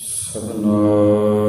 ਸਤਨਾਮ।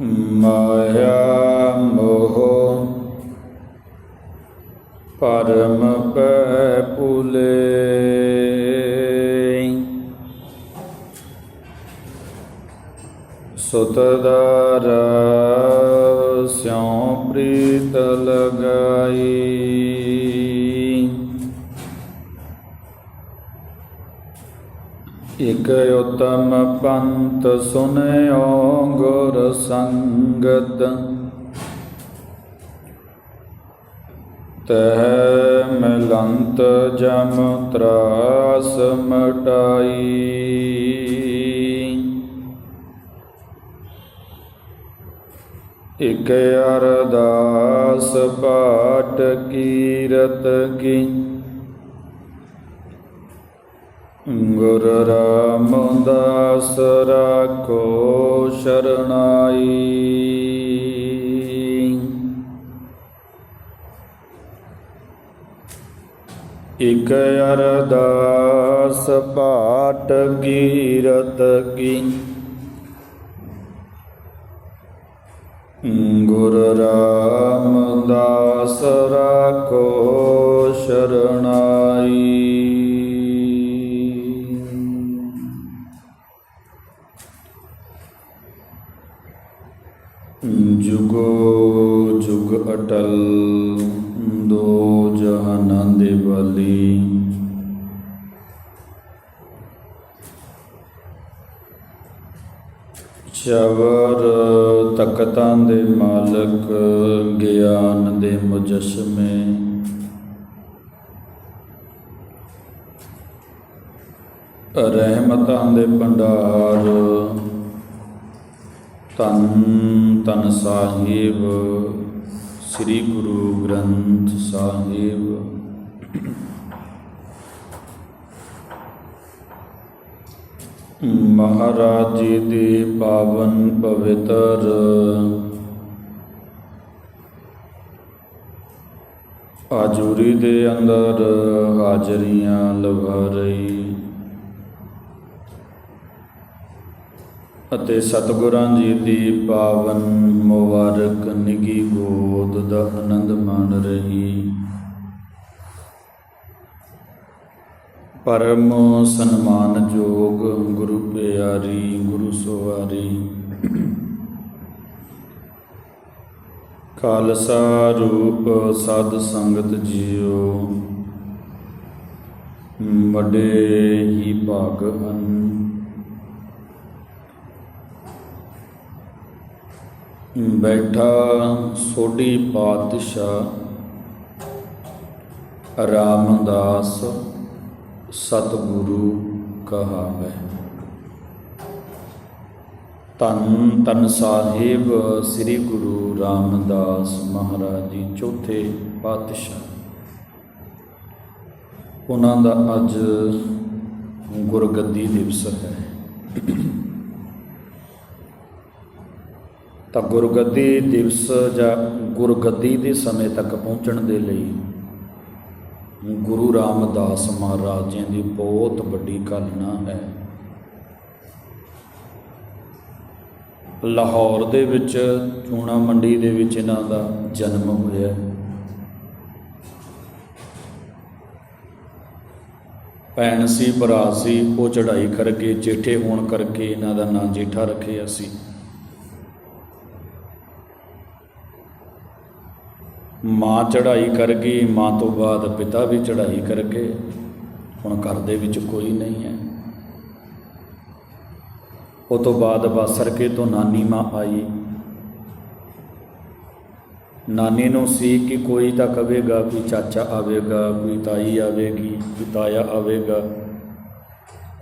ਮਾਇਆ ਮੋਹ ਪਰਮ ਪੈ ਪੁਲੇ ਸੁਤਦਾਰ ਸਿਉ ਪ੍ਰੀਤ ਲਗਾਈ। ਇਕ ਉਤਮ ਪੰਤ ਸੁਨਿਓ ਗੁਰ ਸੰਗਤ। ਤਹ ਮਿਲੰਤ ਜਮ ਤਰਾਸ ਮਟਾਈ। ਇਕ ਅਰਦਾਸ ਪਾਟ ਕੀਰਤ ਕੀ। ਗੁਰ ਰਾਮਦਾਸ ਰਾਖੋ ਸ਼ਰਣਾਈ। ਇਕ ਅਰਦਾਸ ਪਾਟ ਕੀਰਤ ਕੀ। ਗੁਰ ਰਾਮਦਾਸ ਰਾਖੋ ਸ਼ਰਣਾਈ। ਜੁਗ ਅਟਲ, ਦੋ ਜਹਾਨਾਂ ਦੇ ਵਾਲੀ। ਚਵਰ ਤਖਤਾਂ ਦੇ ਮਾਲਕ, ਗਿਆਨ ਦੇ ਮੁਜਸਮੇ। ਰਹਿਮਤਾਂ ਦੇ ਭੰਡਾਰ ਤਨ ਤਨ ਸਾਹਿਬ, ਸ੍ਰੀ ਗੁਰੂ ਗ੍ਰੰਥ ਸਾਹਿਬ। ਮਹਾਰਾਜ ਜੀ ਦੀ ਪਾਵਨ ਪਵਿੱਤਰ। ਆਜੂਰੀ ਦੇ ਅੰਦਰ ਹਾਜ਼ਰੀਆਂ ਲਵਾ ਰਹੀ। ਅਤੇ ਸਤਿਗੁਰਾਂ ਜੀ ਦੀ ਪਾਵਨ ਮੁਬਾਰਕ ਨਿੱਗੀ ਗੋਦ ਦਾ ਆਨੰਦ ਮਾਣ ਰਹੀ। ਪਰਮ ਸਨਮਾਨਯੋਗ ਗੁਰੂ ਪਿਆਰੀ, ਗੁਰੂ ਸਵਾਰੀ ਖਾਲਸਾ ਰੂਪ ਸਾਧ ਸੰਗਤ ਜੀਓ। ਵੱਡੇ ਹੀ ਭਾਗ ਹਨ ਬੈਠਾ ਸੋਢੀ ਪਾਤਸ਼ਾਹ ਰਾਮਦਾਸ ਸਤਿਗੁਰੂ ਕਹਾਵੇ। ਤਨ ਤਨ ਸਾਹਿਬ ਸ੍ਰੀ ਗੁਰੂ ਰਾਮਦਾਸ ਮਹਾਰਾਜ ਜੀ, ਚੌਥੇ ਪਾਤਸ਼ਾਹ। ਉਹਨਾਂ ਦਾ ਅੱਜ ਗੁਰਗੱਦੀ ਦਿਵਸ ਹੈ। ਤਾਂ ਗੁਰਗੱਦੀ ਦਿਵਸ ਜਾਂ ਗੁਰਗੱਦੀ ਦੇ ਸਮੇਂ ਤੱਕ ਪਹੁੰਚਣ ਦੇ ਲਈ ਗੁਰੂ ਰਾਮਦਾਸ ਮਹਾਰਾਜ ਜੀ ਦੀ ਬਹੁਤ ਵੱਡੀ ਕਲਨਾ ਹੈ। ਲਾਹੌਰ ਦੇ ਵਿੱਚ, ਚੂਣਾ ਮੰਡੀ ਦੇ ਵਿੱਚ ਇਹਨਾਂ ਦਾ ਜਨਮ ਹੋਇਆ। ਭੈਣ ਸੀ, ਭਰਾ ਸੀ, ਉਹ ਚੜ੍ਹਾਈ ਕਰਕੇ ਜੇਠੇ ਹੋਣ ਕਰਕੇ ਇਹਨਾਂ ਦਾ ਨਾਂ ਜੇਠਾ ਰੱਖਿਆ ਸੀ। ਮਾਂ ਚੜ੍ਹਾਈ ਕਰ ਗਈ ਮਾਂ ਤੋਂ ਬਾਅਦ ਪਿਤਾ ਵੀ ਚੜ੍ਹਾਈ ਕਰ ਗਏ ਹੁਣ ਘਰ ਦੇ ਵਿੱਚ ਕੋਈ ਨਹੀਂ ਹੈ। ਉਹ ਤੋਂ ਬਾਅਦ ਬਾਸਰਕੇ ਤੋਂ ਨਾਨੀ ਮਾਂ ਆਈ। ਨਾਨੀ ਨੂੰ ਸੀ ਕਿ ਕੋਈ ਤਾਂ ਕਵੇਗਾ ਕੋਈ ਚਾਚਾ ਆਵੇਗਾ, ਕੋਈ ਤਾਈ ਆਵੇਗੀ, ਕੋਈ ਤਾਇਆ ਆਵੇਗਾ।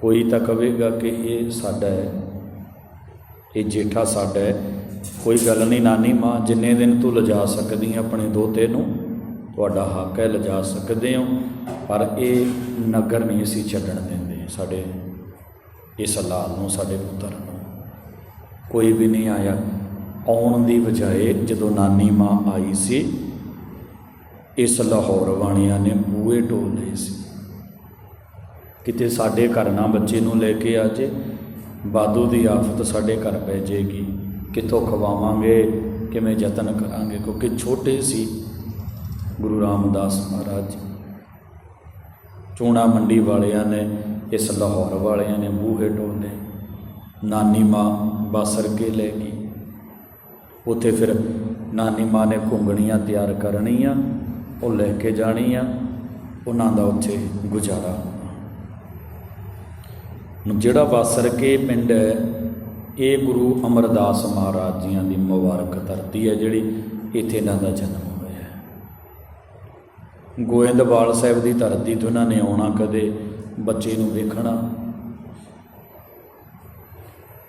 ਕੋਈ ਤਾਂ ਕਵੇਗਾ ਕਿ ਇਹ ਸਾਡਾ ਹੈ, ਇਹ ਜੇਠਾ ਸਾਡਾ ਹੈ। ਕੋਈ ਗੱਲ ਨਹੀਂ ਨਾਨੀ ਮਾਂ, ਜਿੰਨੇ ਦਿਨ ਤੂੰ ਲਿਜਾ ਸਕਦੀ ਆਪਣੇ ਦੋਤੇ ਨੂੰ, ਤੁਹਾਡਾ ਹੱਕ ਹੈ ਲਿਜਾ ਸਕਦੇ ਹੋ ਪਰ ਇਹ ਨਗਰ ਨਹੀਂ ਅਸੀਂ ਛੱਡਣ ਦਿੰਦੇ, ਸਾਡੇ ਇਸ ਲਾਲ ਨੂੰ, ਸਾਡੇ ਪੁੱਤਰ ਨੂੰ। ਕੋਈ ਵੀ ਨਹੀਂ ਆਇਆ। ਆਉਣ ਦੀ ਬਜਾਏ ਜਦੋਂ ਨਾਨੀ ਮਾਂ ਆਈ ਸੀ, ਇਸ ਲਾਹੌਰ ਵਾਲਿਆਂ ਨੇ ਬੂਹੇ ਢੋਲ ਲਏ ਸੀ। ਕਿਤੇ ਸਾਡੇ ਘਰ ਨਾ ਬੱਚੇ ਨੂੰ ਲੈ ਕੇ ਆ ਜੇ, ਬਾਦੂ ਦੀ ਆਫਤ ਸਾਡੇ ਘਰ ਪੈ ਜਾਏਗੀ। ਕਿੱਥੋਂ ਖਵਾਵਾਂਗੇ, ਕਿਵੇਂ ਯਤਨ ਕਰਾਂਗੇ, ਕਿਉਂਕਿ ਛੋਟੇ ਸੀ ਗੁਰੂ ਰਾਮਦਾਸ ਮਹਾਰਾਜ ਜੀ। ਚੂਣਾ ਮੰਡੀ ਵਾਲਿਆਂ ਨੇ, ਇਸ ਲਾਹੌਰ ਵਾਲਿਆਂ ਨੇ ਬੂਹੇ ਢੋਲੇ ਨਾਨੀ ਮਾਂ ਬਾਸਰ ਕੇ ਲੈ ਗਈ। ਉੱਥੇ ਫਿਰ ਨਾਨੀ ਮਾਂ ਨੇ ਘੁੰਗਣੀਆਂ ਤਿਆਰ ਕਰਨੀਆਂ, ਉਹ ਲੈ ਕੇ ਜਾਣੀਆਂ, ਉਹਨਾਂ ਦਾ ਉੱਥੇ ਗੁਜ਼ਾਰਾ ਹੋਣਾ ਹੁਣ। ਜਿਹੜਾ ਬਾਸਰ ਕੇ ਪਿੰਡ ਹੈ ਇਹ ਗੁਰੂ ਅਮਰਦਾਸ ਮਹਾਰਾਜ ਜੀਆਂ ਦੀ ਮੁਬਾਰਕ ਧਰਤੀ ਹੈ, ਜਿਹੜੀ ਇੱਥੇ ਇਹਨਾਂ ਦਾ ਜਨਮ ਹੋਇਆ ਹੈ। ਗੋਇੰਦਵਾਲ ਸਾਹਿਬ ਦੀ ਧਰਤੀ ਤੋਂ ਇਹਨਾਂ ਨੇ ਆਉਣਾ ਕਦੇ, ਬੱਚੇ ਨੂੰ ਵੇਖਣਾ।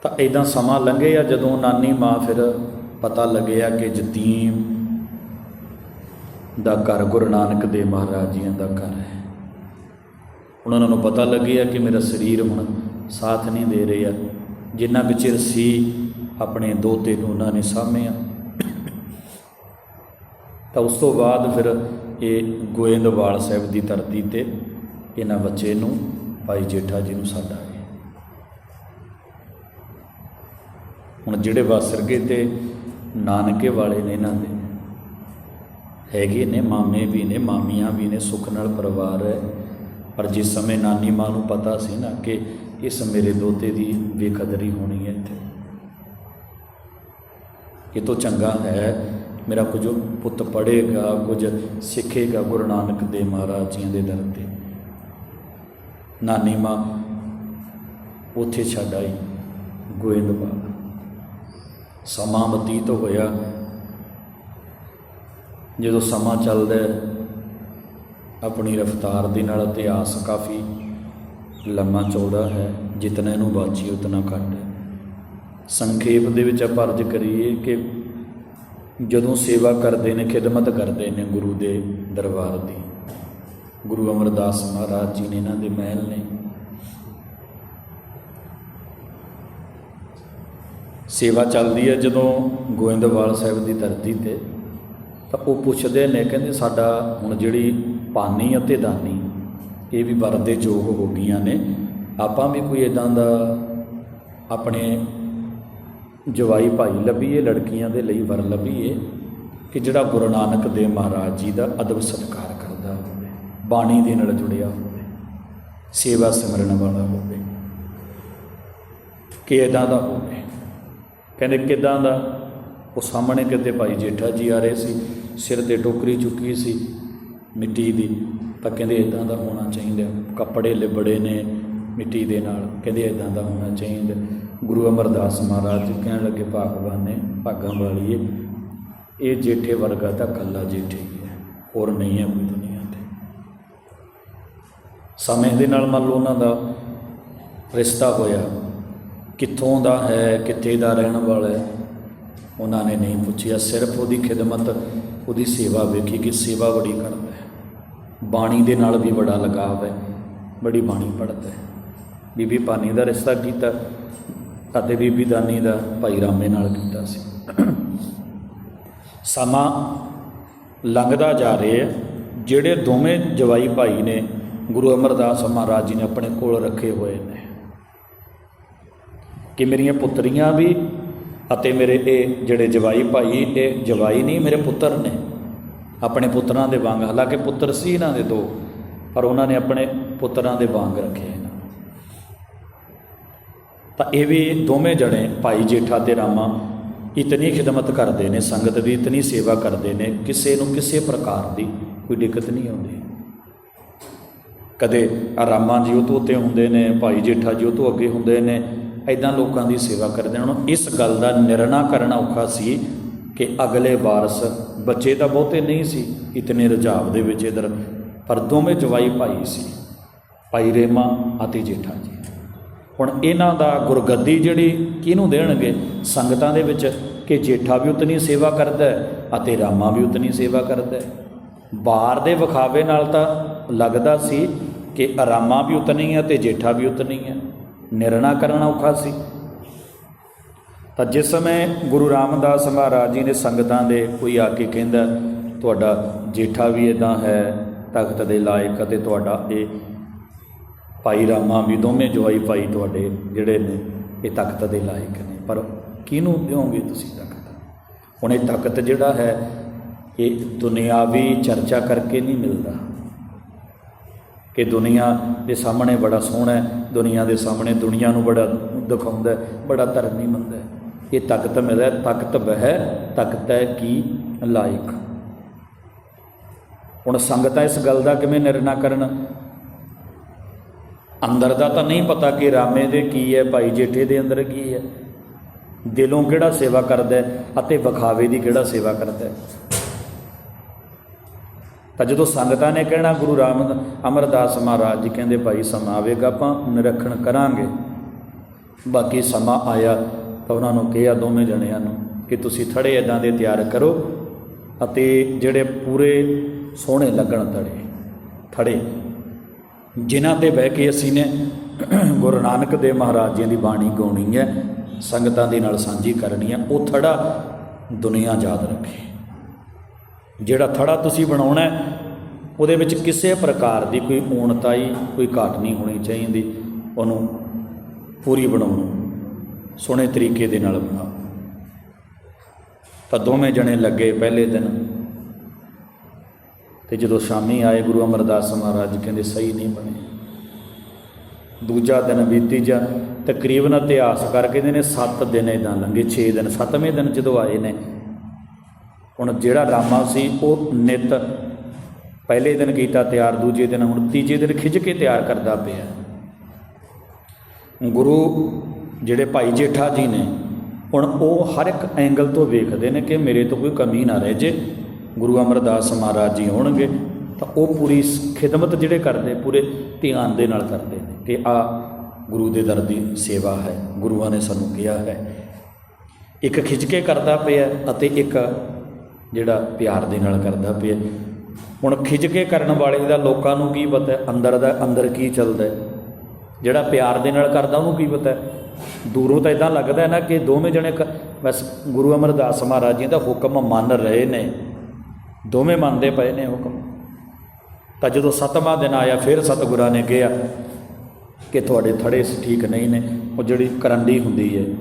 ਤਾਂ ਇਦਾਂ ਸਮਾਂ ਲੰਘੇ ਆ, ਜਦੋਂ ਨਾਨੀ ਮਾਂ ਫਿਰ ਪਤਾ ਲੱਗਿਆ ਕਿ ਜਤੀਮ ਦਾ ਘਰ ਗੁਰੂ ਨਾਨਕ ਦੇਵ ਮਹਾਰਾਜ ਜੀਆਂ ਦਾ ਘਰ ਹੈ। ਉਹਨਾਂ ਨੂੰ ਪਤਾ ਲੱਗਿਆ ਕਿ ਮੇਰਾ ਸਰੀਰ ਹੁਣ ਸਾਥ ਨਹੀਂ ਦੇ ਰਿਹਾ ਜਿੰਨਾ ਕੁ ਚਿਰ ਸੀ ਆਪਣੇ ਦੋਤੇ ਨੂੰ ਉਹਨਾਂ ਨੇ ਸਾਂਭਿਆ। ਤਾਂ ਉਸ ਤੋਂ ਬਾਅਦ ਫਿਰ ਇਹ ਗੋਇੰਦਵਾਲ ਸਾਹਿਬ ਦੀ ਧਰਤੀ ਤੇ ਇਹਨਾਂ ਬੱਚੇ ਨੂੰ ਭਾਈ ਜੇਠਾ ਜੀ ਨੂੰ ਸਾਡਾ ਹੈ ਹੁਣ ਜਿਹੜੇ ਵਾਸਰਗੇ ਤੇ ਨਾਨਕੇ ਵਾਲੇ ਨੇ ਇਹਨਾਂ ਦੇ, ਹੈਗੇ ਨੇ, ਮਾਮੇ ਵੀ ਨੇ, ਮਾਮੀਆਂ ਵੀ ਨੇ, ਸੁੱਖ ਨਾਲ ਪਰਿਵਾਰ ਹੈ। ਪਰ ਜਿਸ ਸਮੇਂ ਨਾਨੀ ਮਾਂ ਨੂੰ ਪਤਾ ਸੀ ਨਾ ਕਿ ਇਸ ਮੇਰੇ ਦੋਤੇ ਦੀ ਬੇਕਦਰੀ ਹੋਣੀ ਹੈ ਇੱਥੇ। ਇਹ ਤੋਂ ਚੰਗਾ ਹੈ, ਮੇਰਾ ਕੁਝ ਪੁੱਤ ਪੜ੍ਹੇਗਾ, ਕੁਝ ਸਿੱਖੇਗਾ ਗੁਰੂ ਨਾਨਕ ਦੇਵ ਮਹਾਰਾਜ ਜੀ ਦੇ ਦਰ ਤੇ। ਨਾਨੀ ਮਾਂ, ਉੱਥੇ ਛੱਡ ਆਈ, ਗੋਇੰਦ ਗੋਇੰਦਵਾਲ ਸਮਾਂ ਬਤੀਤ ਹੋਇਆ। ਜਦੋਂ ਸਮਾਂ ਚੱਲਦਾ ਆਪਣੀ ਰਫ਼ਤਾਰ ਦੇ ਨਾਲ ਇਤਿਹਾਸ ਕਾਫੀ ਲੰਮਾ ਚੌੜਾ ਹੈ, ਜਿਤਨਾ ਇਹਨੂੰ ਬਾਚੀ ਉਤਨਾ ਘੱਟ ਹੈ। ਸੰਖੇਪ ਦੇ ਵਿੱਚ ਆਪਾਂ ਅਰਜ਼ ਕਰੀਏ ਕਿ ਜਦੋਂ ਸੇਵਾ ਕਰਦੇ ਨੇ, ਖਿਦਮਤ ਕਰਦੇ ਨੇ ਗੁਰੂ ਦੇ ਦਰਬਾਰ ਦੀ, ਗੁਰੂ ਅਮਰਦਾਸ ਮਹਾਰਾਜ ਜੀ ਨੇ ਇਹਨਾਂ ਦੇ ਮਹਿਲ ਨੇ। ਸੇਵਾ ਚੱਲਦੀ ਹੈ ਜਦੋਂ ਗੋਇੰਦਵਾਲ ਸਾਹਿਬ ਦੀ ਧਰਤੀ ਤੇ, ਤਾਂ ਉਹ ਪੁੱਛਦੇ ਨੇ, ਕਹਿੰਦੇ ਸਾਡਾ ਹੁਣ ਜਿਹੜੀ ਪਾਨੀ ਅਤੇ ਦਾਨੀ ਇਹ ਵੀ ਵਰ ਯੋਗ ਹੋ ਗਈਆਂ ਨੇ। ਆਪਾਂ ਵੀ ਕੋਈ ਇਦਾਂ ਦਾ ਆਪਣੇ ਜਵਾਈ ਭਾਈ ਲੱਭੀਏ, ਲੜਕੀਆਂ ਦੇ ਲਈ ਵਰ ਲੱਭੀਏ ਕਿ ਜਿਹੜਾ ਗੁਰੂ ਨਾਨਕ ਦੇਵ ਮਹਾਰਾਜ ਜੀ ਦਾ ਅਦਬ ਸਤਿਕਾਰ ਕਰਦਾ ਹੋਵੇ, ਬਾਣੀ ਦੇ ਨਾਲ ਜੁੜਿਆ ਹੋਵੇ, ਸੇਵਾ ਸਿਮਰਨ ਵਾਲਾ ਹੋਵੇ। ਕਿ ਇਦਾਂ ਦਾ ਹੋਵੇ। ਕਹਿੰਦੇ ਕਿਦਾਂ ਦਾ? ਉਹ ਸਾਹਮਣੇ ਕਿਤੇ ਭਾਈ ਜੇਠਾ ਜੀ ਆ ਰਹੇ ਸੀ, ਸਿਰ ਤੇ ਟੋਕਰੀ ਚੁੱਕੀ ਸੀ ਮਿੱਟੀ ਦੀ। ਤਾਂ ਕਹਿੰਦੇ ਇਦਾਂ ਦਾ ਹੋਣਾ ਚਾਹੀਦਾ। ਕੱਪੜੇ ਲਿਬੜੇ ਨੇ ਮਿੱਟੀ ਦੇ ਨਾਲ, ਕਹਿੰਦੇ ਇਦਾਂ ਦਾ ਹੋਣਾ ਚਾਹੀਦਾ। ਗੁਰੂ ਅਮਰਦਾਸ ਮਹਾਰਾਜ ਜੀ ਕਹਿਣ ਲੱਗੇ, ਭਾਗਵਾਨ ਨੇ ਭਾਗਾਂ ਵਾਲੀਏ ਇਹ ਜੇਠੇ ਵਰਗਾ ਤਾਂ ਕੱਲਾ ਜੇਠੇ ਹੀ ਹੈ, ਹੋਰ ਨਹੀਂ ਹੈ ਕੋਈ ਦੁਨੀਆ ਤੇ। ਸਮੇਂ ਦੇ ਨਾਲ ਮੰਨ ਲਓ ਉਹਨਾਂ ਦਾ ਰਿਸ਼ਤਾ ਹੋਇਆ। ਕਿੱਥੋਂ ਦਾ ਹੈ, ਕਿੱਥੇ ਦਾ ਰਹਿਣ ਵਾਲਾ ਹੈ, ਉਹਨਾਂ ਨੇ ਨਹੀਂ ਪੁੱਛਿਆ। ਸਿਰਫ ਉਹਦੀ ਖਿਦਮਤ, ਉਹਦੀ ਸੇਵਾ ਵੇਖੀ ਕਿ ਸੇਵਾ ਬੜੀ ਕਰਦਾ ਹੈ। ਬਾਣੀ ਦੇ ਨਾਲ ਵੀ ਬੜਾ ਲਗਾਵ ਹੈ, ਬੜੀ ਬਾਣੀ ਪੜ੍ਹਦਾ ਹੈ। ਬੀਬੀ ਪਾਨੀ ਦਾ ਰਿਸ਼ਤਾ ਕੀਤਾ, ਅਤੇ ਬੀਬੀ ਦਾਨੀ ਦਾ ਭਾਈ ਰਾਮੇ ਨਾਲ ਕੀਤਾ ਸੀ। ਸਮਾਂ ਲੰਘਦਾ ਜਾ ਰਿਹਾ ਹੈ, ਜਿਹੜੇ ਦੋਵੇਂ ਜਵਾਈ ਭਾਈ ਨੇ ਗੁਰੂ ਅਮਰਦਾਸ ਮਹਾਰਾਜ ਜੀ ਨੇ ਆਪਣੇ ਕੋਲ ਰੱਖੇ ਹੋਏ ਨੇ। ਕਿ ਮੇਰੀਆਂ ਪੁੱਤਰੀਆਂ ਵੀ, ਅਤੇ ਮੇਰੇ ਇਹ ਜਿਹੜੇ ਜਵਾਈ ਭਾਈ, ਇਹ ਜਵਾਈ ਨਹੀਂ, ਮੇਰੇ ਪੁੱਤਰ ਨੇ। ਆਪਣੇ ਪੁੱਤਰਾਂ ਦੇ ਵਾਂਗ, ਹਾਲਾਂਕਿ ਪੁੱਤਰ ਸੀ ਇਹਨਾਂ ਦੇ ਦੋ, ਪਰ ਉਹਨਾਂ ਨੇ ਆਪਣੇ ਪੁੱਤਰਾਂ ਦੇ ਵਾਂਗ ਰੱਖੇ ਇਹਨਾਂ ਤਾਂ ਇਹ ਵੀ ਦੋਵੇਂ ਜਣੇ ਭਾਈ ਜੇਠਾ ਤੇ ਰਾਮਾ ਇਤਨੀ ਖਿਦਮਤ ਕਰਦੇ ਨੇ, ਸੰਗਤ ਦੀ ਇਤਨੀ ਸੇਵਾ ਕਰਦੇ ਨੇ, ਕਿਸੇ ਨੂੰ ਕਿਸੇ ਪ੍ਰਕਾਰ ਦੀ ਕੋਈ ਦਿੱਕਤ ਨਹੀਂ ਆਉਂਦੀ। ਕਦੇ ਰਾਮਾ ਜੀ ਉਹ ਤੋਂ ਉੱਤੇ ਹੁੰਦੇ ਨੇ, ਭਾਈ ਜੇਠਾ ਜੀ ਉਹ ਤੋਂ ਅੱਗੇ ਹੁੰਦੇ ਨੇ ਐਦਾਂ ਲੋਕਾਂ ਦੀ ਸੇਵਾ ਕਰਦੇ ਨੇ। ਹੁਣ ਇਸ ਗੱਲ ਦਾ ਨਿਰਣਾ ਕਰਨਾ ਔਖਾ ਸੀ ਕਿ ਅਗਲੇ ਵਾਰਸ ਬੱਚੇ ਤਾਂ ਬਹੁਤੇ ਨਹੀਂ ਸੀ, ਇਤਨੇ ਰੁਝਾਵ ਦੇ ਵਿੱਚ ਇਧਰ। ਪਰ ਦੋਵੇਂ ਜਵਾਈ ਭਾਈ ਸੀ, ਭਾਈ ਰੇਮਾ ਅਤੇ ਜੇਠਾ ਜੀ। ਹੁਣ ਇਹਨਾਂ ਦਾ ਗੁਰਗੱਦੀ ਜਿਹੜੀ ਕਿਹਨੂੰ ਦੇਣਗੇ? ਸੰਗਤਾਂ ਦੇ ਵਿੱਚ ਕਿ ਜੇਠਾ ਵੀ ਉਤਨੀ ਸੇਵਾ ਕਰਦਾ ਅਤੇ ਰਾਮਾ ਵੀ ਉਤਨੀ ਸੇਵਾ ਕਰਦਾ ਹੈ। ਬਾਹਰ ਦੇ ਵਿਖਾਵੇ ਨਾਲ ਤਾਂ ਲੱਗਦਾ ਸੀ ਕਿ ਰਾਮਾ ਵੀ ਉਤਨੀ ਹੈ ਤੇ ਜੇਠਾ ਵੀ ਉਤਨੀ ਹੈ। ਨਿਰਣਾ ਕਰਨਾ ਔਖਾ ਸੀ। ਤਾਂ ਜਿਸ ਸਮੇਂ ਗੁਰੂ ਰਾਮਦਾਸ ਮਹਾਰਾਜ ਜੀ ਨੇ ਸੰਗਤਾਂ ਦੇ ਕੋਈ ਆ ਕੇ ਕਹਿੰਦਾ, ਤੁਹਾਡਾ ਜੇਠਾ ਵੀ ਇਦਾਂ ਹੈ, ਤਖਤ ਦੇ ਲਾਇਕ ਅਤੇ ਤੁਹਾਡਾ ਇਹ ਭਾਈ ਰਾਮਾ ਵੀ ਦੋਵੇਂ ਜਵਾਈ ਭਾਈ ਤੁਹਾਡੇ ਜਿਹੜੇ ਨੇ, ਇਹ ਤਖਤ ਦੇ ਲਾਇਕ ਨੇ। ਪਰ ਕਿਹਨੂੰ ਦਿਓਗੇ ਤੁਸੀਂ ਤਖਤ? ਹੁਣ ਇਹ ਤਖਤ ਜਿਹੜਾ ਹੈ, ਇਹ ਦੁਨਿਆਵੀ ਚਰਚਾ ਕਰਕੇ ਨਹੀਂ ਮਿਲਦਾ। ਕਿ ਦੁਨੀਆ ਦੇ ਸਾਹਮਣੇ ਬੜਾ ਸੋਹਣਾ ਹੈ, ਦੁਨੀਆ ਦੇ ਸਾਹਮਣੇ ਦੁਨੀਆ ਨੂੰ ਬੜਾ ਦਿਖਾਉਂਦਾ ਬੜਾ ਧਰਮੀ ਮੰਨਦਾ ਹੈ ਇਹ ਤਖਤ ਮਿਲਿਆ ਤਖਤ ਵਹਿ ਤਖਤ ਹੈ ਕੀ ਲਾਇਕ। ਹੁਣ ਸੰਗਤਾਂ ਇਸ ਗੱਲ ਦਾ ਕਿਵੇਂ ਨਿਰਣਾ ਕਰਨ? ਅੰਦਰ ਦਾ ਤਾਂ ਨਹੀਂ ਪਤਾ ਕਿ ਰਾਮੇ ਦੇ ਕੀ ਹੈ, ਭਾਈ ਜੇਠੇ ਦੇ ਅੰਦਰ ਕੀ ਹੈ। ਦਿਲੋਂ ਕਿਹੜਾ ਸੇਵਾ ਕਰਦਾ ਅਤੇ ਵਿਖਾਵੇ ਦੀ ਕਿਹੜਾ ਸੇਵਾ ਕਰਦਾ ਤਾਂ ਜਦੋਂ ਸੰਗਤਾਂ ਨੇ ਕਹਿਣਾ, ਗੁਰੂ ਰਾਮ ਅਮਰਦਾਸ ਮਹਾਰਾਜ ਜੀ ਕਹਿੰਦੇ, ਭਾਈ ਸਮਾਂ ਆਵੇਗਾ, ਆਪਾਂ ਨਿਰਖਣ ਕਰਾਂਗੇ। ਬਾਕੀ ਸਮਾਂ ਆਇਆ ਤਾਂ ਉਹਨਾਂ ਨੂੰ ਕਿਹਾ, ਦੋਵੇਂ ਜਣਿਆਂ ਨੂੰ ਕਿ ਤੁਸੀਂ ਥੜੇ ਇਦਾਂ ਦੇ ਤਿਆਰ ਕਰੋ ਅਤੇ ਜਿਹੜੇ ਪੂਰੇ ਸੋਹਣੇ ਲੱਗਣ ਤੜੇ, ਥੜੇ। ਜਿਨ੍ਹਾਂ ਤੇ ਬਹਿ ਕੇ ਅਸੀਂ ਨੇ ਗੁਰੂ ਨਾਨਕ ਦੇਵ ਮਹਾਰਾਜ ਜੀ ਦੀ ਬਾਣੀ ਗਾਉਣੀ ਹੈ, ਸੰਗਤਾਂ ਦੇ ਨਾਲ ਸਾਂਝੀ ਕਰਨੀ ਹੈ, ਉਹ ਥੜਾ ਦੁਨੀਆ ਯਾਦ ਰੱਖੇ। ਜਿਹੜਾ ਥੜਾ ਤੁਸੀਂ ਬਣਾਉਣਾ ਉਹਦੇ ਵਿੱਚ ਕਿਸੇ ਪ੍ਰਕਾਰ ਦੀ ਕੋਈ ਊਣਤਾਈ, ਕੋਈ ਘਾਟ ਨਹੀਂ ਹੋਣੀ ਚਾਹੀਦੀ, ਉਹਨੂੰ ਪੂਰੀ ਬਣਾਉਣੀ ਸੋਹਣੇ ਤਰੀਕੇ ਦੇ ਨਾਲ ਬਣਾਓ ਤਾਂ ਦੋਵੇਂ ਜਣੇ ਲੱਗੇ ਪਹਿਲੇ ਦਿਨ। ਤੇ ਜਦੋਂ ਸ਼ਾਮੀ ਆਏ, ਗੁਰੂ ਅਮਰਦਾਸ ਮਹਾਰਾਜ ਕਹਿੰਦੇ, ਸਹੀ ਨਹੀਂ ਬਣੇ। ਦੂਜਾ ਦਿਨ ਬੀਤੀ ਜਾ, ਤਕਰੀਬਨ ਇਤਿਹਾਸ ਕਰਕੇ ਕਹਿੰਦੇ ਨੇ 7 ਦਿਨ ਇਦਾਂ ਲੰਘੇ 6 ਦਿਨ 7ਵੇਂ ਦਿਨ ਜਦੋਂ ਆਏ ਨੇ, ਹੁਣ ਜਿਹੜਾ ਰਾਮਾ ਸੀ, ਉਹ ਨਿਤ ਪਹਿਲੇ ਦਿਨ ਕੀਤਾ ਤਿਆਰ, ਦੂਜੇ ਦਿਨ ਹੁਣ ਤੀਜੇ ਦਿਨ ਖਿੱਚ ਕੇ ਤਿਆਰ ਕਰਦਾ ਪਿਆ। ਗੁਰੂ ਜਿਹੜੇ ਭਾਈ ਜੇਠਾ ਜੀ ਨੇ, ਹੁਣ ਉਹ ਹਰ ਇੱਕ ਐਂਗਲ ਤੋਂ ਵੇਖਦੇ ਨੇ ਕਿ ਮੇਰੇ ਤੋਂ ਕੋਈ ਕਮੀ ਨਾ ਰਹਿ ਜੇ, ਗੁਰੂ ਅਮਰਦਾਸ ਮਹਾਰਾਜ ਜੀ ਹੋਣਗੇ, ਤਾਂ ਉਹ ਪੂਰੀ ਸ- ਖਿਦਮਤ ਜਿਹੜੇ ਕਰਦੇ, ਪੂਰੇ ਧਿਆਨ ਦੇ ਨਾਲ ਕਰਦੇ ਨੇ ਕਿ ਆ ਗੁਰੂ ਦੇ ਦਰ ਦੀ ਸੇਵਾ ਹੈ, ਗੁਰੂਆਂ ਨੇ ਸਾਨੂੰ ਕਿਹਾ ਹੈ। ਇੱਕ ਖਿੱਚ ਕੇ ਕਰਦਾ ਪਿਆ ਅਤੇ ਇੱਕ ਜਿਹੜਾ ਪਿਆਰ ਦੇ ਨਾਲ ਕਰਦਾ ਪਿਆ। ਹੁਣ ਖਿੱਚ ਕੇ ਕਰਨ ਵਾਲੇ ਦਾ ਲੋਕਾਂ ਨੂੰ ਕੀ ਪਤਾ, ਅੰਦਰ ਦਾ ਅੰਦਰ ਕੀ ਚੱਲਦਾ ਜਿਹੜਾ ਪਿਆਰ ਦੇ ਨਾਲ ਕਰਦਾ, ਉਹਨੂੰ ਕੀ ਪਤਾ ਦੂਰੋਂ ਤਾਂ ਇਦਾਂ ਲੱਗਦਾ ਹੈ ਨਾ ਕਿ ਦੋਵੇਂ ਜਣੇ ਕ- ਬਸ ਗੁਰੂ ਅਮਰਦਾਸ ਮਹਾਰਾਜ ਜੀ ਦਾ ਹੁਕਮ ਮੰਨ ਰਹੇ ਨੇ। ਦੋਵੇਂ ਮੰਨਦੇ ਪਏ ਨੇ ਹੁਕਮ। ਤਾਂ ਜਦੋਂ ਸਤਵਾਂ ਦਿਨ ਆਇਆ, ਫਿਰ ਸਤਿਗੁਰਾਂ ਨੇ ਕਿਹਾ ਕਿ ਤੁਹਾਡੇ ਥੜੇ ਠੀਕ ਨਹੀਂ ਨੇ। ਉਹ ਜਿਹੜੀ ਕਰੰਡੀ ਹੁੰਦੀ ਹੈ,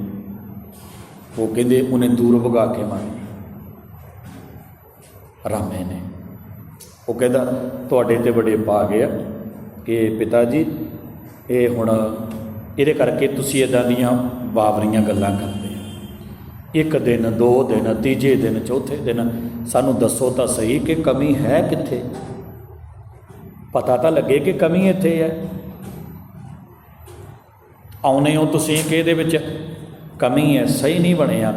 ਉਹ ਕਹਿੰਦੇ ਉਹਨੇ ਦੂਰ ਭਗਾ ਕੇ ਮਾਰੀ। ਰਾਮੇ ਨੇ। ਉਹ ਕਹਿੰਦਾ, ਤੁਹਾਡੇ ਤੇ ਬੜੇ ਪਾ ਗਿਆ ਕਿ ਪਿਤਾ ਜੀ, ਇਹ ਹੁਣ ਇਹਦੇ ਕਰਕੇ ਤੁਸੀਂ ਇਦਾਂ ਦੀਆਂ ਬਾਵਰੀਆਂ ਗੱਲਾਂ ਕਰਦੇ ਹੋ। ਇੱਕ ਦਿਨ, ਦੋ ਦਿਨ, ਤੀਜੇ ਦਿਨ, ਚੌਥੇ ਦਿਨ ਸਾਨੂੰ ਦੱਸੋ ਤਾਂ ਸਹੀ ਕਿ ਕਮੀ ਹੈ ਕਿੱਥੇ? ਪਤਾ ਤਾਂ ਲੱਗੇ ਕਿ ਕਮੀ ਇੱਥੇ ਹੈ। ਆਉਨੇ ਹੋ ਤੁਸੀਂ ਕਿ ਇਹਦੇ ਵਿੱਚ ਕਮੀ ਹੈ? ਸਹੀ ਨਹੀਂ ਬਣਿਆ।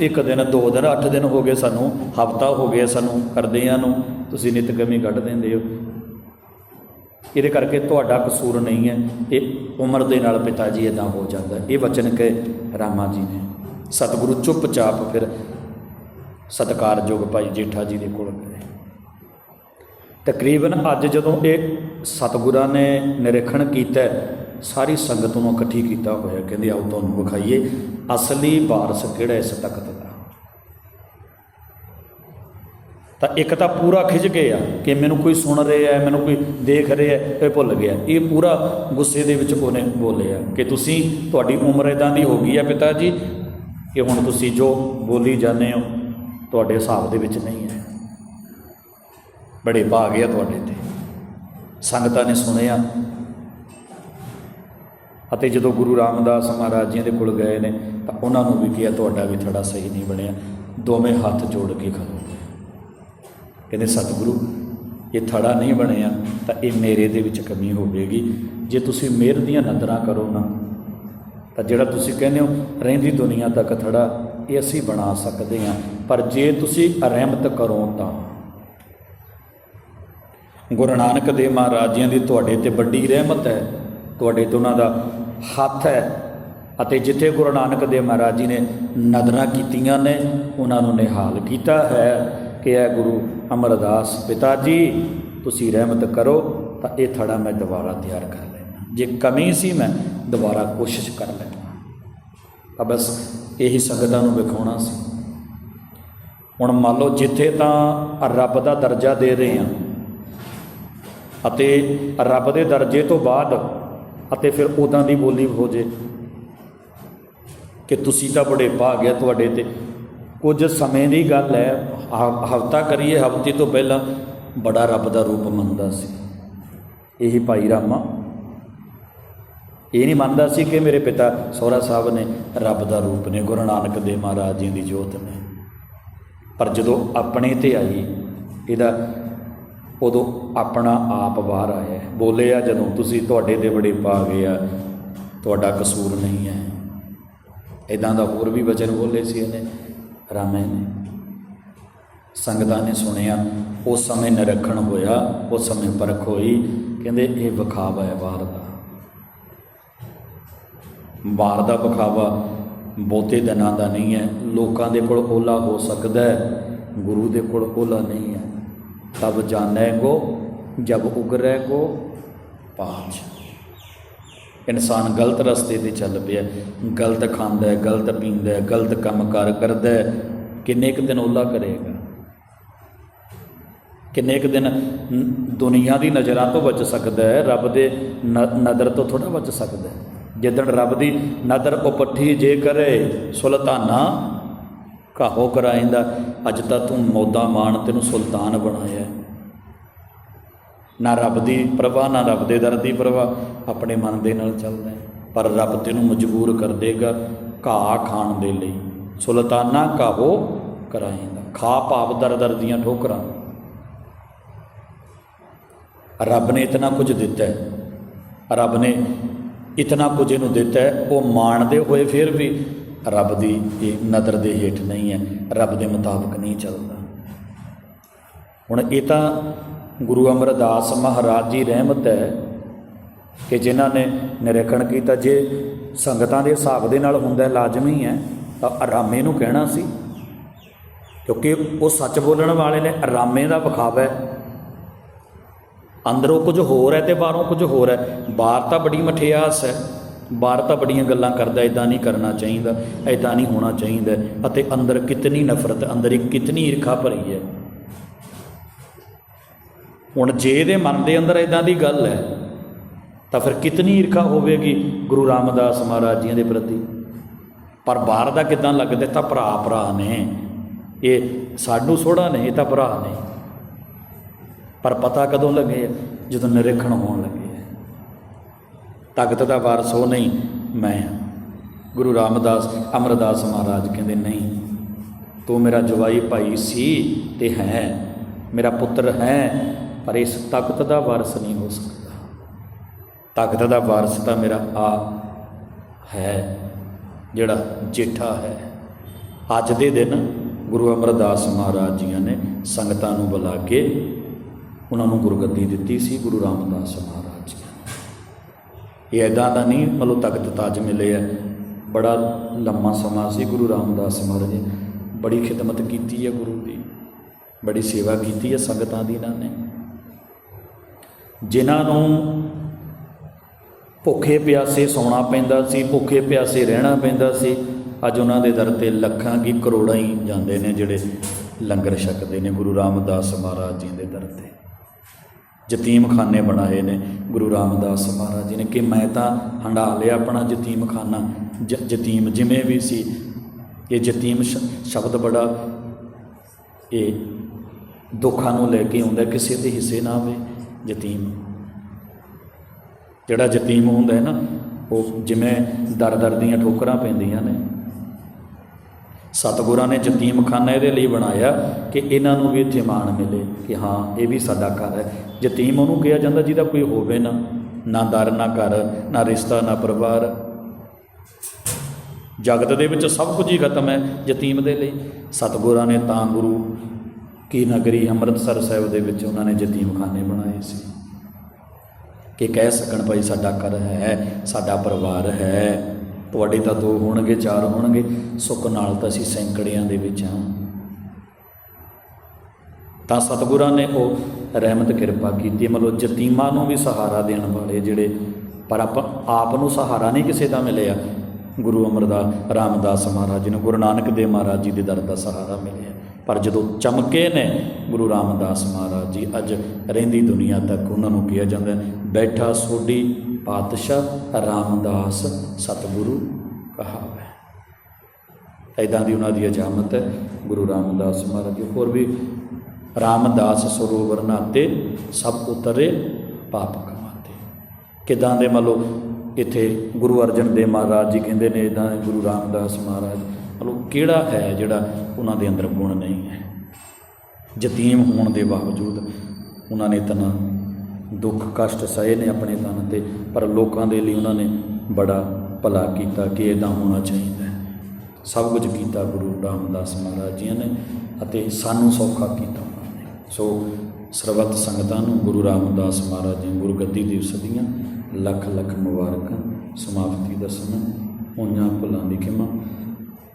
ਇੱਕ ਦਿਨ, ਦੋ ਦਿਨ, ਅੱਠ ਦਿਨ ਹੋ ਗਏ ਸਾਨੂੰ, ਹਫਤਾ ਹੋ ਗਿਆ ਸਾਨੂੰ ਕਰਦਿਆਂ ਨੂੰ। ਤੁਸੀਂ ਨਿਤ ਕਮੀ ਕੱਢ ਦਿੰਦੇ ਹੋ। ਇਹਦੇ ਕਰਕੇ ਤੁਹਾਡਾ ਕਸੂਰ ਨਹੀਂ ਹੈ। ਇਹ ਉਮਰ ਦੇ ਨਾਲ ਪਿਤਾ ਜੀ ਇਦਾਂ ਹੋ ਜਾਂਦਾ ਇਹ ਵਚਨ ਕਹੇ ਰਾਮਾ ਜੀ ਨੇ। ਸਤਿਗੁਰੂ ਚੁੱਪਚਾਪ ਫਿਰ ਸਤਿਕਾਰਯੋਗ ਭਾਈ ਜੇਠਾ ਜੀ ਦੇ ਕੋਲ ਗਏ। ਤਕਰੀਬਨ ਅੱਜ ਜਦੋਂ ਇਹ ਸਤਿਗੁਰਾਂ ਨੇ ਨਿਰੀਖਣ ਕੀਤਾ ਸਾਰੀ ਸੰਗਤ ਨੂੰ ਇਕੱਠੀ ਕੀਤਾ ਹੋਇਆ ਕਹਿੰਦੇ ਆਓ ਤੁਹਾਨੂੰ ਵਿਖਾਈਏ, ਅਸਲੀ ਵਾਰਸ ਕਿਹੜਾ ਇਸ ਤਖਤ ਦਾ? ਤਾਂ ਇੱਕ ਤਾਂ ਪੂਰਾ ਖਿੱਚ ਗਏ ਆ ਕਿ ਮੈਨੂੰ ਕੋਈ ਸੁਣ ਰਿਹਾ ਹੈ, ਮੈਨੂੰ ਕੋਈ ਦੇਖ ਰਿਹਾ ਹੈ, ਇਹ ਭੁੱਲ ਗਿਆ। ਇਹ ਪੂਰਾ ਗੁੱਸੇ ਦੇ ਵਿੱਚ ਉਹਨੇ ਬੋਲਿਆ ਕਿ ਤੁਸੀਂ ਤੁਹਾਡੀ ਉਮਰ ਇਦਾਂ ਦੀ ਹੋ ਗਈ ਆ ਪਿਤਾ ਜੀ ਕਿ ਹੁਣ ਤੁਸੀਂ ਜੋ ਬੋਲੀ ਜਾਂਦੇ ਹੋ, ਤੁਹਾਡੇ ਹਿਸਾਬ ਦੇ ਵਿੱਚ ਨਹੀਂ ਹੈ। ਬੜੇ ਭਾਗ ਆ ਤੁਹਾਡੇ ਤੇ। ਸੰਗਤਾਂ ਨੇ ਸੁਣਿਆ ਅਤੇ ਜਦੋਂ ਗੁਰੂ ਰਾਮਦਾਸ ਮਹਾਰਾਜ ਜੀ ਦੇ ਕੋਲ ਗਏ ਨੇ ਤਾਂ ਉਹਨਾਂ ਨੂੰ ਵੀ ਕਿਹਾ, ਤੁਹਾਡਾ ਵੀ ਥੜਾ ਸਹੀ ਨਹੀਂ ਬਣਿਆ। ਦੋਵੇਂ ਹੱਥ ਜੋੜ ਕੇ ਖਲੋ ਕਹਿੰਦੇ, ਸਤਿਗੁਰੂ ਇਹ ਥੜਾ ਨਹੀਂ ਬਣਿਆ ਤਾਂ ਇਹ ਮੇਰੇ ਦੇ ਵਿੱਚ ਕਮੀ ਹੋਵੇਗੀ। ਜੇ ਤੁਸੀਂ ਮਿਹਰ ਦੀਆਂ ਨਦਰਾਂ ਕਰੋ ਨਾ, ਤਾਂ ਜਿਹੜਾ ਤੁਸੀਂ ਕਹਿੰਦੇ ਹੋ, ਰਹਿੰਦੀ ਦੁਨੀਆ ਤੱਕ ਥੜਾ, ਇਹ ਅਸੀਂ ਬਣਾ ਸਕਦੇ ਹਾਂ। ਪਰ ਜੇ ਤੁਸੀਂ ਰਹਿਮਤ ਕਰੋ ਤਾਂ। ਗੁਰੂ ਨਾਨਕ ਦੇਵ ਮਹਾਰਾਜ ਜੀਆਂ ਦੀ ਤੁਹਾਡੇ ਤੇ ਵੱਡੀ ਰਹਿਮਤ ਹੈ, ਤੁਹਾਡੇ ਤੇ ਉਹਨਾਂ ਦਾ ਹੱਥ ਹੈ। ਅਤੇ ਜਿੱਥੇ ਗੁਰੂ ਨਾਨਕ ਦੇਵ ਮਹਾਰਾਜ ਜੀ ਨੇ ਨਦਰਾਂ ਕੀਤੀਆਂ ਨੇ, ਉਹਨਾਂ ਨੂੰ ਨਿਹਾਲ ਕੀਤਾ ਹੈ ਕਿ ਇਹ ਗੁਰੂ ਅਮਰਦਾਸ, ਪਿਤਾ ਜੀ, ਤੁਸੀਂ ਰਹਿਮਤ ਕਰੋ, ਤਾਂ ਇਹ ਥੜਾ ਮੈਂ ਦੁਬਾਰਾ ਤਿਆਰ ਕਰ ਲੈਣਾ ਜੇ ਕਮੀ ਸੀ ਮੈਂ ਦੁਬਾਰਾ ਕੋਸ਼ਿਸ਼ ਕਰ ਲੈਣਾ ਤਾਂ ਬਸ ਇਹੀ ਸੰਗਤਾਂ ਨੂੰ ਵਿਖਾਉਣਾ ਸੀ। ਹੁਣ ਮੰਨ ਲਓ ਜਿੱਥੇ ਤਾਂ ਰੱਬ ਦਾ ਦਰਜਾ ਦੇ ਰਹੇ ਹਾਂ ਅਤੇ ਰੱਬ ਦੇ ਦਰਜੇ ਤੋਂ ਬਾਅਦ ਅਤੇ ਫਿਰ ਉਦਾਂ ਦੀ ਬੋਲੀ ਹੋ ਜੇ ਕਿ ਤੁਸੀਂ ਤਾਂ ਬੜੇ ਭਾਗ ਤੁਹਾਡੇ ਤੇ। ਕੁਝ ਸਮੇਂ ਦੀ ਗੱਲ ਹੈ। ਹਫਤਾ ਕਰੀਏ, ਹਫ਼ਤੇ ਤੋਂ ਪਹਿਲਾਂ ਬੜਾ ਰੱਬ ਦਾ ਰੂਪ ਮੰਨਦਾ ਸੀ। ਇਹੀ ਭਾਈ ਰਾਮਾ। ਇਹ ਨਹੀਂ ਮੰਨਦਾ ਸੀ ਕਿ ਮੇਰੇ ਪਿਤਾ ਸੋਹਰਾ ਸਾਹਿਬ ਨੇ ਰੱਬ ਦਾ ਰੂਪ ਨੇ, ਗੁਰੂ ਨਾਨਕ ਦੇਵ ਮਹਾਰਾਜ ਜੀ ਦੀ ਜੋਤ ਨੇ। ਪਰ ਜਦੋਂ ਆਪਣੇ ਤੇ ਆਈ, ਇਹਦਾ ਉਦੋਂ ਆਪਣਾ ਆਪ ਬਾਹਰ ਆਇਆ ਬੋਲੇ ਆ ਜਦੋਂ ਤੁਸੀਂ ਤੁਹਾਡੇ ਤੇ ਬੜੇ ਪਾ ਗਏ ਆ, ਤੁਹਾਡਾ ਕਸੂਰ ਨਹੀਂ ਹੈ। ਇਦਾਂ ਦਾ ਹੋਰ ਵੀ ਵਚਨ ਬੋਲੇ ਸੀ ਇਹਨੇ। ਰਾਮੇ ਨੇ। ਸੰਗਤਾਂ ਨੇ ਸੁਣਿਆ, ਉਸ ਸਮੇਂ ਨਿਰਖਣ ਹੋਇਆ, ਉਸ ਸਮੇਂ ਪਰਖ ਹੋਈ, ਕਹਿੰਦੇ ਇਹ ਵਿਖਾਵਾ ਹੈ ਬਾਹਰ ਦਾ। ਬਾਹਰ ਦਾ ਵਿਖਾਵਾ ਬਹੁਤੇ ਦਿਨਾਂ ਦਾ ਨਹੀਂ ਹੈ, ਲੋਕਾਂ ਦੇ ਕੋਲ ਓਲਾ ਹੋ ਸਕਦਾ ਹੈ, ਗੁਰੂ ਦੇ ਕੋਲ ਓਲਾ ਨਹੀਂ ਹੈ। ਤਬ ਜਾਣੈ ਕੋ, ਜਬ ਉਗਰੈ ਗੋ ਪਾਛ। ਇਨਸਾਨ ਗਲਤ ਰਸਤੇ ਤੇ ਚੱਲ ਪਿਆ, ਗਲਤ ਖਾਂਦਾ ਹੈ ਗਲਤ ਪੀਂਦਾ ਹੈ ਗਲਤ ਕੰਮ ਕਾਰ ਕਰਦਾ ਹੈ ਕਿੰਨੇ ਕੁ ਦਿਨ ਓਲਾ ਕਰੇਗਾ? ਕਿੰਨੇ ਕੁ ਦਿਨ ਦੁਨੀਆ ਦੀ ਨਜ਼ਰਾਂ ਤੋਂ ਬਚ ਸਕਦਾ ਹੈ, ਰੱਬ ਦੇ ਨ- ਨਜ਼ਰ ਤੋਂ ਥੋੜਾ ਬਚ ਸਕਦਾ ਹੈ। ਜਿੱਦਣ ਰੱਬ ਦੀ ਨਜ਼ਰ ਉਪੱਠੀ ਜੇ ਕਰੇ, ਸੁਲਤਾਨਾ ਕਾਹੋ ਕਰਾਇੰਦਾ ਅੱਜ ਤਾਂ ਤੂੰ ਮੌਦਾ ਮਾਣ ਤੈਨੂੰ ਸੁਲਤਾਨ ਬਣਾਇਆ। ਨਾ ਰੱਬ ਦੀ ਪ੍ਰਵਾਹ, ਨਾ ਰੱਬ ਦੇ ਦਰ ਦੀ ਪ੍ਰਵਾਹ, ਆਪਣੇ ਮਨ ਦੇ ਨਾਲ ਚੱਲਦਾ ਹੈ। ਪਰ ਰੱਬ ਤੈਨੂੰ ਮਜਬੂਰ ਕਰ ਦੇਗਾ ਘਾਹ ਖਾਣ ਦੇ ਲਈ। ਸੁਲਤਾਨਾ ਕਾਹੋ ਕਰਾਏਗਾ। ਖਾ ਭਾਵ ਦਰ ਦਰ ਦੀਆਂ ਠੋਕਰਾਂ। ਰੱਬ ਨੇ ਇਤਨਾ ਕੁਝ ਦਿੱਤਾ ਹੈ। ਰੱਬ ਨੇ ਇਤਨਾ ਕੁਝ ਇਹਨੂੰ ਦਿੱਤਾ ਹੈ। ਉਹ ਮਾਣਦੇ ਹੋਏ ਫਿਰ ਵੀ ਰੱਬ ਦੀ ਇਹ ਨਦਰ ਦੇ ਹੇਠ ਨਹੀਂ ਹੈ। ਰੱਬ ਦੇ ਮੁਤਾਬਕ ਨਹੀਂ ਚੱਲਦਾ। ਹੁਣ ਇਹ ਤਾਂ ਗੁਰੂ ਅਮਰਦਾਸ ਮਹਾਰਾਜ ਜੀ ਰਹਿਮਤ ਹੈ ਕਿ ਜਿਨ੍ਹਾਂ ਨੇ ਨਿਰੀਖਣ ਕੀਤਾ, ਜੇ ਸੰਗਤਾਂ ਦੇ ਹਿਸਾਬ ਦੇ ਨਾਲ ਹੁੰਦਾ ਲਾਜ਼ਮੀ ਹੈ, ਤਾਂ ਆਰਾਮੇ ਨੂੰ ਕਹਿਣਾ ਸੀ। ਕਿਉਂਕਿ ਉਹ ਸੱਚ ਬੋਲਣ ਵਾਲੇ ਨੇ, ਆਰਾਮੇ ਦਾ ਵਿਖਾਵਾ ਹੈ। ਅੰਦਰੋਂ ਕੁਝ ਹੋਰ ਹੈ ਤੇ ਬਾਹਰੋਂ ਕੁਝ ਹੋਰ ਹੈ। ਬਾਹਰ ਤਾਂ ਬੜੀ ਮਠਿਆਸ ਹੈ। ਬਾਹਰ ਤਾਂ ਬੜੀਆਂ ਗੱਲਾਂ ਕਰਦਾ ਇਦਾਂ ਨਹੀਂ ਕਰਨਾ ਚਾਹੀਦਾ ਇਦਾਂ ਨਹੀਂ ਹੋਣਾ ਚਾਹੀਦਾ, ਅਤੇ ਅੰਦਰ ਕਿਤਨੀ ਨਫ਼ਰਤ, ਅੰਦਰ ਇੱਕ ਕਿਤਨੀ ਈਰਖਾ ਭਰੀ ਹੈ। ਹੁਣ ਜੇ ਇਹਦੇ ਮਨ ਦੇ ਅੰਦਰ ਇਦਾਂ ਦੀ ਗੱਲ ਹੈ, ਤਾਂ ਫਿਰ ਕਿਤਨੀ ਈਰਖਾ ਹੋਵੇਗੀ ਗੁਰੂ ਰਾਮਦਾਸ ਮਹਾਰਾਜ ਜੀਆਂ ਦੇ ਪ੍ਰਤੀ? ਪਰ ਬਾਹਰ ਦਾ ਕਿਦਾਂ ਲੱਗਦਾ ਤਾਂ ਭਰਾ ਭਰਾ ਨੇ। ਇਹ ਸਾਨੂੰ ਸੋੜਾ ਨੇ, ਇਹ ਤਾਂ ਭਰਾ ਨੇ। ਪਰ ਪਤਾ ਕਦੋਂ ਲੱਗੇ? ਜਦੋਂ ਨਿਰੀਖਣ ਹੋਣ ਲੱਗੇ। ਤਾਕਤ ਦਾ ਵਾਰਸ ਉਹ ਨਹੀਂ, ਮੈਂ। ਗੁਰੂ ਰਾਮਦਾਸ, ਅਮਰਦਾਸ ਮਹਾਰਾਜ ਕਹਿੰਦੇ, ਨਹੀਂ, ਤੂੰ ਮੇਰਾ ਜਵਾਈ ਭਾਈ ਸੀ ਤੇ ਹੈ। ਮੇਰਾ ਪੁੱਤਰ ਹੈ ਪਰ ਇਸ ਤਖਤ ਦਾ ਵਾਰਸ ਨਹੀਂ ਹੋ ਸਕਦਾ। ਤਖਤ ਦਾ ਵਾਰਸ ਤਾਂ ਮੇਰਾ ਆ ਹੈ, ਜਿਹੜਾ ਜੇਠਾ ਹੈ। ਅੱਜ ਦੇ ਦਿਨ ਗੁਰੂ ਅਮਰਦਾਸ ਮਹਾਰਾਜ ਜੀਆਂ ਨੇ ਸੰਗਤਾਂ ਨੂੰ ਬੁਲਾ ਕੇ ਉਹਨਾਂ ਨੂੰ ਗੁਰਗੱਦੀ ਦਿੱਤੀ ਸੀ, ਗੁਰੂ ਰਾਮਦਾਸ ਮਹਾਰਾਜ ਜੀ। ਇਹ ਐਦਾਂ ਦਾ ਨਹੀਂ, ਮਤਲਬ ਤਖਤ ਤਾਜ ਮਿਲੇ ਆ ਬੜਾ ਲੰਮਾ ਸਮਾਂ ਸੀ ਗੁਰੂ ਰਾਮਦਾਸ ਮਹਾਰਾਜ ਨੇ। ਬੜੀ ਖਿਦਮਤ ਕੀਤੀ ਹੈ ਗੁਰੂ ਦੀ। ਬੜੀ ਸੇਵਾ ਕੀਤੀ ਹੈ ਸੰਗਤਾਂ ਦੀ ਇਹਨਾਂ ਨੇ। ਜਿਨ੍ਹਾਂ ਨੂੰ ਭੁੱਖੇ ਪਿਆਸੇ ਸੌਣਾ ਪੈਂਦਾ ਸੀ, ਭੁੱਖੇ ਪਿਆਸੇ ਰਹਿਣਾ ਪੈਂਦਾ ਸੀ, ਅੱਜ ਉਹਨਾਂ ਦੇ ਦਰ ਤੇ ਲੱਖਾਂ ਕੀ ਕਰੋੜਾਂ ਹੀ ਜਾਂਦੇ ਨੇ ਜਿਹੜੇ ਲੰਗਰ ਛਕਦੇ ਨੇ ਗੁਰੂ ਰਾਮਦਾਸ ਮਹਾਰਾਜ ਜੀ ਦੇ ਦਰ ਤੇ। ਯਤੀਮਖਾਨੇ ਬਣਾਏ ਨੇ ਗੁਰੂ ਰਾਮਦਾਸ ਮਹਾਰਾਜ ਜੀ ਨੇ ਕਿ ਮੈਂ ਤਾਂ ਹੰਡਾ ਲਿਆ ਆਪਣਾ ਯਤੀਮਖਾਨਾ। ਜ- ਯਤੀਮ ਜਿਵੇਂ ਵੀ ਸੀ, ਇਹ ਯਤੀਮ ਸ਼ਬਦ ਬੜਾ ਇਹ ਦੁੱਖਾਂ ਨੂੰ ਲੈ ਕੇ ਆਉਂਦਾ, ਕਿਸੇ ਦੇ ਹਿੱਸੇ ਨਾ ਆਵੇ। ਯਤੀਮ। ਜਿਹੜਾ ਯਤੀਮ ਹੁੰਦਾ ਹੈ ਨਾ, ਉਹ ਜਿਵੇਂ ਦਰ ਦਰ ਦੀਆਂ ਠੋਕਰਾਂ ਪੈਂਦੀਆਂ ਨੇ। ਸਤਿਗੁਰਾਂ ਨੇ ਯਤੀਮਖਾਨਾ ਇਹਦੇ ਲਈ ਬਣਾਇਆ ਕਿ ਇਹਨਾਂ ਨੂੰ ਵੀ ਇੱਥੇ ਮਾਣ ਮਿਲੇ ਕਿ ਹਾਂ, ਇਹ ਵੀ ਸਾਡਾ ਘਰ ਹੈ। ਯਤੀਮ ਉਹਨੂੰ ਕਿਹਾ ਜਾਂਦਾ ਜਿਹਦਾ ਕੋਈ ਹੋਵੇ ਨਾ ਨਾ ਦਰ, ਨਾ ਘਰ, ਨਾ ਰਿਸ਼ਤਾ, ਨਾ ਪਰਿਵਾਰ। ਜਗਤ ਦੇ ਵਿੱਚ ਸਭ ਕੁਝ ਹੀ ਖਤਮ ਹੈ ਯਤੀਮ ਦੇ ਲਈ। ਸਤਿਗੁਰਾਂ ਨੇ ਤਾਂ ਗੁਰੂ ਕੀ ਨਗਰੀ ਅੰਮ੍ਰਿਤਸਰ ਸਾਹਿਬ ਦੇ ਵਿੱਚ ਉਹਨਾਂ ਨੇ ਯਤੀਮਖਾਨੇ ਬਣਾਏ ਸੀ? ਕਿ ਕਹਿ ਸਕਣ ਭਾਈ ਸਾਡਾ ਘਰ ਹੈ, ਸਾਡਾ ਪਰਿਵਾਰ ਹੈ, ਤੁਹਾਡੇ ਤਾਂ ਦੋ ਹੋਣਗੇ, ਚਾਰ ਹੋਣਗੇ, ਸੁੱਖ ਨਾਲ ਤਾਂ ਅਸੀਂ ਸੈਂਕੜਿਆਂ ਦੇ ਵਿੱਚ ਹਾਂ। ਤਾਂ ਸਤਿਗੁਰਾਂ ਨੇ ਉਹ ਰਹਿਮਤ ਕਿਰਪਾ ਕੀਤੀ, ਮਤਲਬ ਯਤੀਮਾਂ ਨੂੰ ਵੀ ਸਹਾਰਾ ਦੇਣ ਵਾਲੇ ਜਿਹੜੇ, ਪਰ ਆਪ ਆਪ ਨੂੰ ਸਹਾਰਾ ਨਹੀਂ ਕਿਸੇ ਦਾ ਮਿਲਿਆ। ਗੁਰੂ ਅਮਰਦਾਸ ਰਾਮਦਾਸ ਮਹਾਰਾਜ ਜੀ ਨੂੰ, ਗੁਰੂ ਨਾਨਕ ਦੇਵ ਮਹਾਰਾਜ ਜੀ ਦੇ ਦਰ ਦਾ ਸਹਾਰਾ ਮਿਲਿਆ। ਪਰ ਜਦੋਂ ਚਮਕੇ ਨੇ ਗੁਰੂ ਰਾਮਦਾਸ ਮਹਾਰਾਜ ਜੀ, ਅੱਜ ਰਹਿੰਦੀ ਦੁਨੀਆ ਤੱਕ ਉਹਨਾਂ ਨੂੰ ਕਿਹਾ ਜਾਂਦਾ ਬੈਠਾ ਸੋਢੀ ਪਾਤਸ਼ਾਹ ਰਾਮਦਾਸ ਸਤਿਗੁਰੂ ਕਹਾਵੇ। ਐਦਾਂ ਦੀ ਉਹਨਾਂ ਦੀ ਅਜਾਮਤ ਹੈ, ਗੁਰੂ ਰਾਮਦਾਸ ਮਹਾਰਾਜ ਜੀ। ਹੋਰ ਵੀ ਰਾਮਦਾਸ ਸਰੋਵਰ ਨਾਤੇ ਸਭ ਉਤਰੇ, ਪਾਪ ਕਮਾਤੇ। ਕਿਦਾਂ ਦੇ ਮੰਨ ਲਓ, ਇੱਥੇ ਗੁਰੂ ਅਰਜਨ ਦੇਵ ਮਹਾਰਾਜ ਜੀ ਕਹਿੰਦੇ ਨੇ ਇਦਾਂ ਗੁਰੂ ਰਾਮਦਾਸ ਮਹਾਰਾਜ ਮਤਲਬ ਕਿਹੜਾ ਹੈ ਜਿਹੜਾ ਉਹਨਾਂ ਦੇ ਅੰਦਰ ਗੁਣ ਨਹੀਂ ਹੈ? ਯਤੀਮ ਹੋਣ ਦੇ ਬਾਵਜੂਦ ਉਹਨਾਂ ਨੇ ਤਨਾ ਦੁੱਖ, ਕਸ਼ਟ ਸਹੇ ਨੇ ਆਪਣੇ ਤਨ ਤੇ, ਪਰ ਲੋਕਾਂ ਦੇ ਲਈ ਉਹਨਾਂ ਨੇ ਬੜਾ ਭਲਾ ਕੀਤਾ ਕਿ ਇਦਾਂ ਹੋਣਾ ਚਾਹੀਦਾ ਸਭ ਕੁਝ ਕੀਤਾ ਗੁਰੂ ਰਾਮਦਾਸ ਮਹਾਰਾਜ ਜੀ ਨੇ ਅਤੇ ਸਾਨੂੰ ਸੌਖਾ ਕੀਤਾ ਉਹਨਾਂ ਨੇ। ਸੋ ਸਰਬੱਤ ਸੰਗਤਾਂ ਨੂੰ ਗੁਰੂ ਰਾਮਦਾਸ ਮਹਾਰਾਜ ਜੀ ਗੁਰਗੱਦੀ ਦਿਵਸ ਦੀਆਂ ਲੱਖ ਲੱਖ ਮੁਬਾਰਕਾਂ। ਸਮਾਪਤੀ ਦਾ ਸਮਾਂ। ਹੋਈਆਂ ਭੁੱਲਾਂ ਦੀ ਖਿਮਾ।